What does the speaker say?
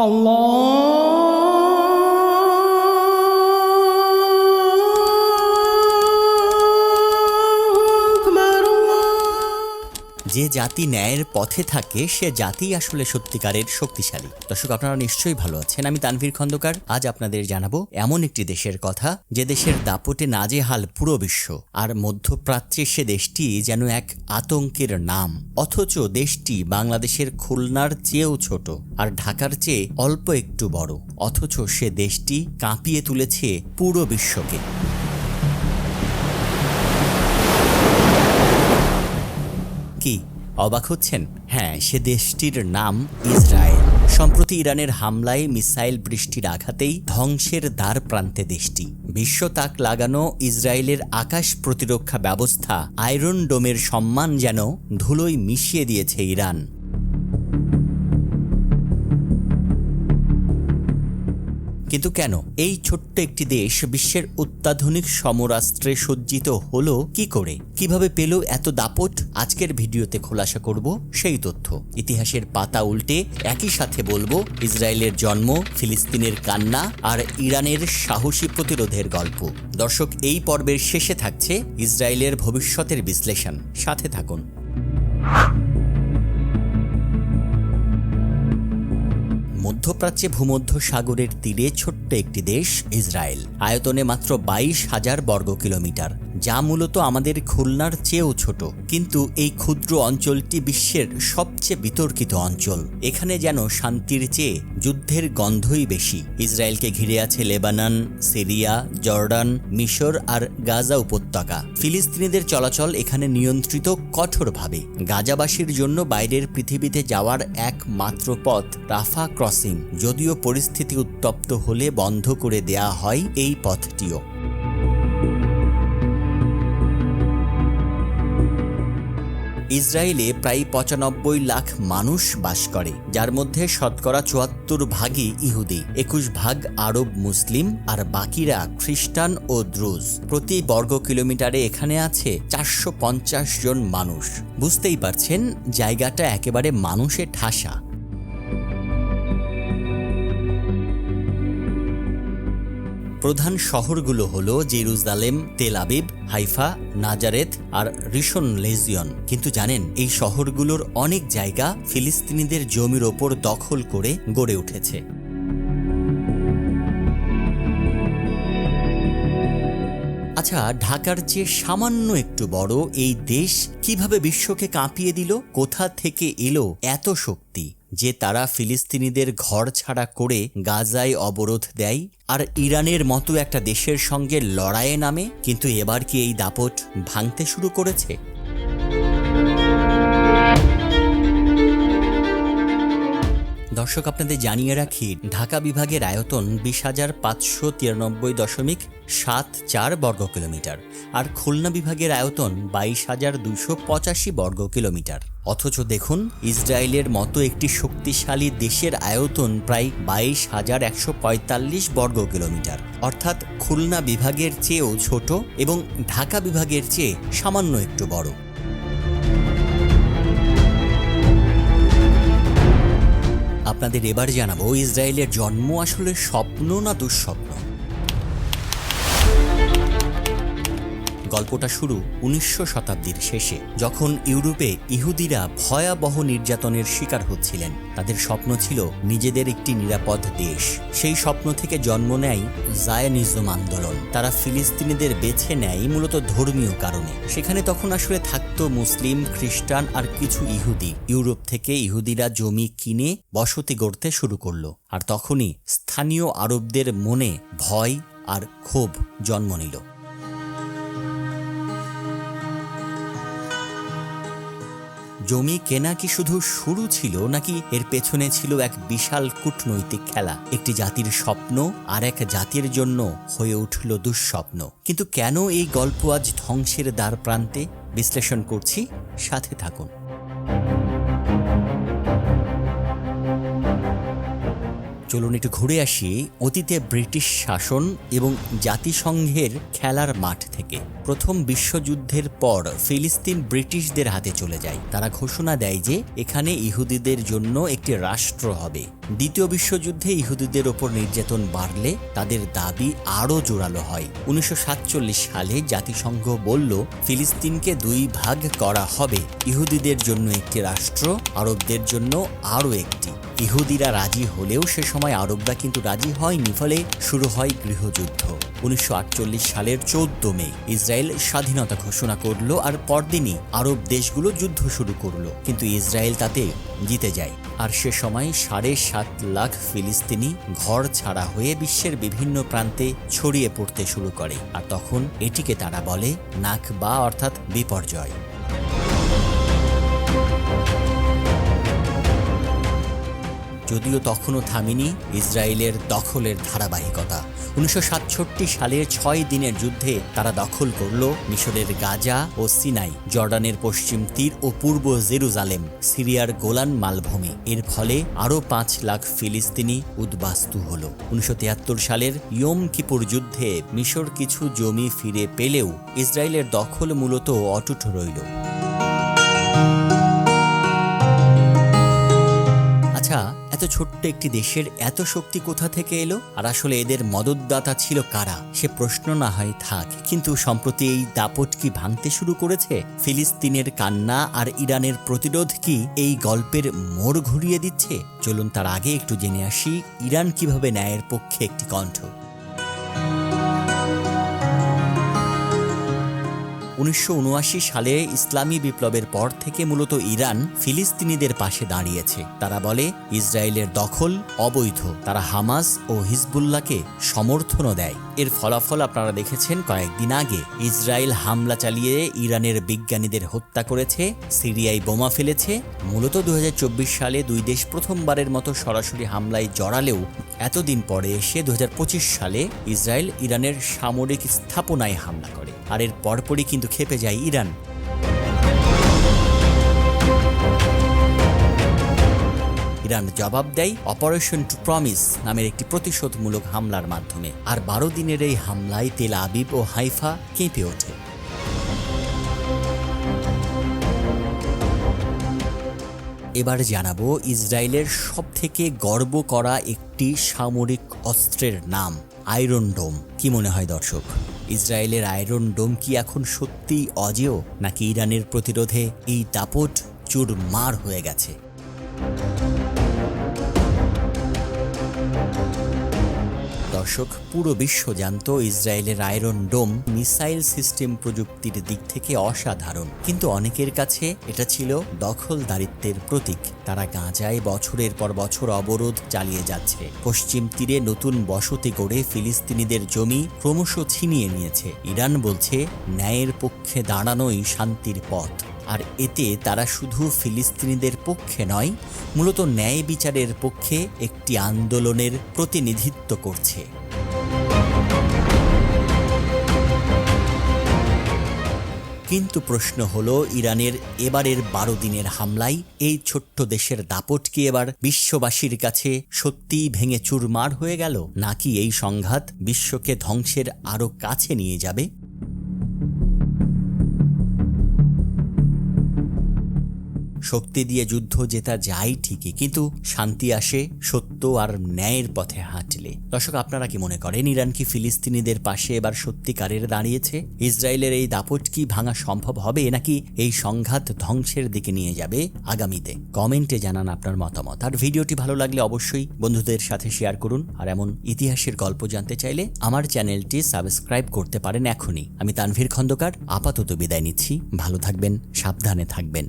Allah যে জাতি ন্যায়ের পথে থাকে, সে জাতি আসলে সত্যিকারের শক্তিশালী। দর্শক, আপনারা নিশ্চয়ই ভালো আছেন। আমি তানভীর খন্দকার। আজ আপনাদের জানাব এমন একটি দেশের কথা, যে দেশের দাপটে নাজেহাল পুরো বিশ্ব, আর মধ্যপ্রাচ্যে সে দেশটি যেন এক আতঙ্কের নাম। অথচ দেশটি বাংলাদেশের খুলনার চেয়েও ছোট, আর ঢাকার চেয়ে অল্প একটু বড়। অথচ সে দেশটি কাঁপিয়ে তুলেছে পুরো বিশ্বকে। কি? অবাক হচ্ছেন? হ্যাঁ সে দেশটির নাম ইসরায়েল। সম্প্রতি ইরানের হামলায় মিসাইল বৃষ্টির আঘাতেই ধ্বংসের দ্বার প্রান্তে দেশটি। বিশ্ব তাক লাগানো ইসরায়েলের আকাশ প্রতিরক্ষা ব্যবস্থা আয়রন ডোমের সম্মান যেন ধুলোয় মিশিয়ে দিয়েছে ইরান। কিন্তু কেন? এই ছোট্ট একটি দেশ বিশ্বের অত্যাধুনিক সমরাস্ত্রে সজ্জিত হলো কি করে? কীভাবে পেল এত দাপট? আজকের ভিডিওতে খোলাসা করব সেই তথ্য। ইতিহাসের পাতা উল্টে একই সাথে বলব, ইসরায়েলের জন্ম, ফিলিস্তিনের কান্না আর ইরানের সাহসী প্রতিরোধের গল্প। দর্শক, এই পর্বের শেষে থাকছে ইসরায়েলের ভবিষ্যতের বিশ্লেষণ। সাথে থাকুন। মধ্যপ্রাচ্যে ভূমধ্য সাগরের তীরে ছোট্ট একটি দেশ ইসরায়েল। আয়তনে মাত্র বাইশ হাজার বর্গ কিলোমিটার যা মূলত আমাদের খুলনার চেয়েও ছোট। কিন্তু এই ক্ষুদ্র অঞ্চলটি বিশ্বের সবচেয়ে বিতর্কিত অঞ্চল। এখানে যেন শান্তির চেয়ে যুদ্ধের গন্ধই বেশি। ইসরায়েলকে ঘিরে আছে লেবানন, সিরিয়া, জর্ডান, মিশর আর গাজা উপত্যকা। ফিলিস্তিনিদের চলাচল এখানে নিয়ন্ত্রিত কঠোরভাবে। গাজাবাসীর জন্য বাইরের পৃথিবীতে যাওয়ার একমাত্র পথ রাফা ক্রসিং। যদিও পরিস্থিতি উত্তপ্ত হলে বন্ধ করে দেয়া হয় এই পথটিও। ইসরায়েলে প্রায় পঁচানব্বই লাখ মানুষ বাস করে, যার মধ্যে শতকরা চুয়াত্তর ভাগই ইহুদি, একুশ ভাগ আরব মুসলিম, আর বাকিরা খ্রিস্টান ও দ্রুজ প্রতি বর্গ কিলোমিটারে এখানে আছে চারশো পঞ্চাশ জন মানুষ। বুঝতেই পারছেন, জায়গাটা একেবারে মানুষে ঠাসা। প্রধান শহরগুলো হলো Jerusalem, Tel Aviv, Haifa, Nazareth আর রিশন লেজিয়ন। কিন্তু জানেন, এই শহরগুলোর অনেক জায়গা ফিলিস্তিনিদের জমির ওপর দখল করে গড়ে উঠেছে। আচ্ছা ঢাকার চেয়ে সামান্য একটু বড় এই দেশ কীভাবে বিশ্বকে কাঁপিয়ে দিল? কোথা থেকে এলো এত শক্তি? যে তারা ফিলিস্তিনিদের ঘর ছাড়া করে গাজায় অবরোধ দেয় আর ইরানের মতো একটা দেশের সঙ্গে লড়াইয়ে নামে, কিন্তু এবার কি এই দাপট ভাঙতে শুরু করেছে? দর্শক, আপনাদের জানিয়ে রাখি, ঢাকা বিভাগের আয়তন বিশ হাজার পাঁচশো তিরানব্বই দশমিক সাত চার বর্গ কিলোমিটার আর খুলনা বিভাগের আয়তন বাইশ হাজার দুশো পঁচাশি বর্গ কিলোমিটার। অথচ দেখুন, ইসরায়েলের মতো একটি শক্তিশালী দেশের আয়তন প্রায় বাইশ হাজার একশো পঁয়তাল্লিশ বর্গ কিলোমিটার। অর্থাৎ খুলনা বিভাগের চেয়েও ছোট এবং ঢাকা বিভাগের চেয়ে সামান্য একটু বড়। আপনাদের এবার জানাব ইসরায়েলের জন্ম আসলে স্বপ্ন না দুঃস্বপ্ন? গল্পটা শুরু উনিশশো শতাব্দীর শেষে, যখন ইউরোপে ইহুদিরা ভয়াবহ নির্যাতনের শিকার হচ্ছিলেন। তাদের স্বপ্ন ছিল নিজেদের একটি নিরাপদ দেশ। সেই স্বপ্ন থেকে জন্ম নেয় জায়নিজম আন্দোলন। তারা ফিলিস্তিনিদের বেছে নেয় মূলত ধর্মীয় কারণে। সেখানে তখন আসলে থাকতো মুসলিম, খ্রিস্টান আর কিছু ইহুদি। ইউরোপ থেকে ইহুদিরা জমি কিনে বসতি গড়তে শুরু করল। আর তখনই স্থানীয় আরবদের মনে ভয় আর ক্ষোভ জন্ম নিল। জমি কেনা কি শুধু শুরু ছিল, নাকি এর পেছনে ছিল এক বিশাল কূটনৈতিক খেলা? একটি জাতির স্বপ্ন আর এক জাতির জন্য হয়ে উঠল দুঃস্বপ্ন। কিন্তু কেন এই গল্প আজ ধ্বংসের দ্বার প্রান্তে? বিশ্লেষণ করছি, সাথে থাকুন। চলুন একটু ঘুরে আসি অতীতে ব্রিটিশ শাসন এবং জাতিসংঘের খেলার মাঠ থেকে। প্রথম বিশ্বযুদ্ধের পর ফিলিস্তিন ব্রিটিশদের হাতে চলে যায়। তারা ঘোষণা দেয় যে এখানে ইহুদিদের জন্য একটি রাষ্ট্র হবে। দ্বিতীয় বিশ্বযুদ্ধে ইহুদিদের ওপর নির্যাতন বাড়লে তাদের দাবি আরও জোরালো হয়। উনিশশো সাতচল্লিশ সালে জাতিসংঘ বলল, ফিলিস্তিনকে দুই ভাগ করা হবে। ইহুদিদের জন্য একটি রাষ্ট্র, আরবদের জন্য আরও একটি। ইহুদিরা রাজি হলেও সে সময় আরবরা কিন্তু রাজি হয়নি, ফলে শুরু হয় গৃহযুদ্ধ। উনিশশো আটচল্লিশ সালের চোদ্দ মে ইসরায়েল স্বাধীনতা ঘোষণা করল আর পরদিনই আরব দেশগুলো যুদ্ধ শুরু করল। কিন্তু ইসরায়েল তাতে জিতে যায়। আর সে সময় সাড়ে সাত লাখ ফিলিস্তিনি ঘর ছাড়া হয়ে বিশ্বের বিভিন্ন প্রান্তে ছড়িয়ে পড়তে শুরু করে। আর তখন এটিকে তারা বলে নাকবা, অর্থাৎ বিপর্যয়। যদিও তখনও থামেনি ইসরায়েলের দখলের ধারাবাহিকতা। উনিশশো সাতষট্টি সালের ছয় দিনের যুদ্ধে তারা দখল করল মিশরের গাজা ও সিনাই, জর্ডানের পশ্চিম তীর ও পূর্ব জেরুজালেম, সিরিয়ার গোলান মালভূমি। এর ফলে আরও পাঁচ লাখ ফিলিস্তিনি উদ্বাস্তু হল। উনিশশো তিয়াত্তর সালের ইয়ম কিপুর যুদ্ধে মিশর কিছু জমি ফিরে পেলেও ইসরায়েলের দখল মূলত অটুট রইল। এত ছোট্ট একটি দেশের এত শক্তি কোথা থেকে এলো? আর আসলে এদের মদতদাতা ছিল কারা? সে প্রশ্ন না হয় থাক, কিন্তু সম্প্রতি এই দাপট কি ভাঙতে শুরু করেছে? ফিলিস্তিনের কান্না আর ইরানের প্রতিরোধ কি এই গল্পের মোড় ঘুরিয়ে দিচ্ছে? চলুন তার আগে একটু জেনে আসি, ইরান কীভাবে ন্যায়ের পক্ষে একটি কণ্ঠ। উনিশশো উনআশি সালে ইসলামী বিপ্লবের পর থেকে মূলত ইরান ফিলিস্তিনিদের পাশে দাঁড়িয়েছে। তারা বলে, ইসরায়েলের দখল অবৈধ। তারা হামাস ও হিজবুল্লাহকে সমর্থনও দেয়। এর ফলাফল আপনারা দেখেছেন কয়েকদিন আগে। ইসরায়েল হামলা চালিয়ে ইরানের বিজ্ঞানীদের হত্যা করেছে, সিরিয়ায় বোমা ফেলেছে। মূলত দুই হাজার চব্বিশ সালে দুই দেশ প্রথমবারের মতো সরাসরি হামলায় জড়ালেও এতদিন পরে এসে দু হাজার পঁচিশ সালে ইসরায়েল ইরানের সামরিক স্থাপনায় হামলা করে, আর এর পরপরই কিন্তু খেপে যায় ইরান। ইরান জবাব দেয় অপারেশন টু প্রমিস নামের একটি প্রতিশোধমূলক হামলার মাধ্যমে, আর বারো দিনের এই হামলায় তেল আবিব ও হাইফা কেঁপে ওঠে। এবার জানাব ইসরায়েলের সবথেকে গর্ব করা একটি সামরিক অস্ত্রের নাম আয়রন ডোম কি মনে হয় দর্শক? ইসরায়েলের আয়রন ডোম কি এখন সত্যিই অজেয়, নাকি ইরানের প্রতিরোধে এই দাপট চুরমার হয়ে গেছে? দর্শক পুরো বিশ্ব জানত ইসরায়েলের আয়রন ডোম মিসাইল সিস্টেম প্রযুক্তির দিক থেকে অসাধারণ। কিন্তু অনেকের কাছে এটা ছিল দখলদারিত্বের প্রতীক। তারা গাঁজায় বছরের পর বছর অবরোধ চালিয়ে যাচ্ছে। পশ্চিম তীরে নতুন বসতি গড়ে ফিলিস্তিনিদের জমি ক্রমশ ছিনিয়ে নিয়েছে। ইরান বলছে, ন্যায়ের পক্ষে দাঁড়ানোই শান্তির পথ। আর এতে তারা শুধু ফিলিস্তিনিদের পক্ষে নয়, মূলত ন্যায় বিচারের পক্ষে একটি আন্দোলনের প্রতিনিধিত্ব করছে। কিন্তু প্রশ্ন হলো, ইরানের এবারের বারো দিনের হামলায় এই ছোট্ট দেশের দাপট কি এবার বিশ্ববাসীর কাছে সত্যিই ভেঙে চুরমার হয়ে গেল, নাকি এই সংঘাত বিশ্বকে ধ্বংসের আরও কাছে নিয়ে যাবে? শক্তি দিয়ে যুদ্ধ জেতা যায় ঠিকই, কিন্তু শান্তি আসে সত্য আর ন্যায়ের পথে হাঁটলে। দর্শক, আপনারা কি মনে করেন ইরান কি ফিলিস্তিনিদের পাশে এবার সত্যিকারের দাঁড়িয়েছে? ইসরায়েলের এই দাপট কি ভাঙা সম্ভব হবে, নাকি এই সংঘাত ধ্বংসের দিকে নিয়ে যাবে আগামীতে? কমেন্টে জানান আপনার মতামত। আর ভিডিওটি ভালো লাগলে অবশ্যই বন্ধুদের সাথে শেয়ার করুন। আর এমন ইতিহাসের গল্প জানতে চাইলে আমার চ্যানেলটি সাবস্ক্রাইব করতে পারেন এখনই। আমি তানভীর খন্দকার, আপাতত বিদায় নিচ্ছি। ভালো থাকবেন, সাবধানে থাকবেন।